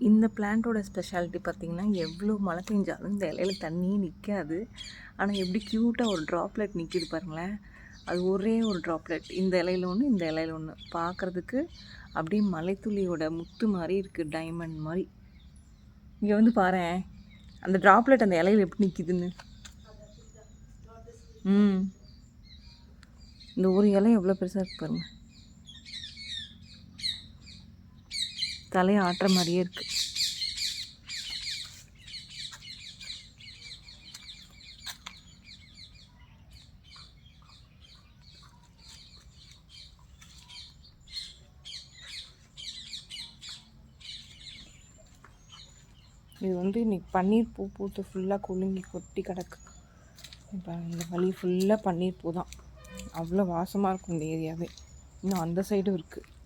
இந்த பிளான்ட்டோட ஸ்பெஷாலிட்டி பார்த்திங்கன்னா எவ்வளோ மழை பெஞ்சாலும் இந்த இலையில தண்ணியே நிற்காது ஆனால் எப்படி க்யூட்டாக ஒரு ட்ராப்லெட் நிற்கிது பாருங்களேன். அது ஒரே ஒரு ட்ராப்லெட் இந்த இலையில ஒன்று இந்த இலையில ஒன்று பார்க்குறதுக்கு அப்படியே மலைத்துளியோட முத்து மாதிரி இருக்குது டைமண்ட் மாதிரி. இங்கே வந்து பாரு அந்த ட்ராப்லெட் அந்த இலையில எப்படி நிற்கிதுன்னு ம். இந்த ஒரு இலை எவ்வளோ பெருசாக இருக்கு பாருங்கள் தலையை ஆட்டுற மாதிரியே இருக்கு. இது வந்து இன்னைக்கு பன்னீர் பூ பூத்து ஃபுல்லாக குலுங்கி கொட்டி கிடக்கு. இப்போ இந்த வழி ஃபுல்லாக பன்னீர் பூ தான். அவ்வளோ வாசமாக இருக்கும் இந்த ஏரியாவே இன்னும் அந்த சைடும் இருக்குது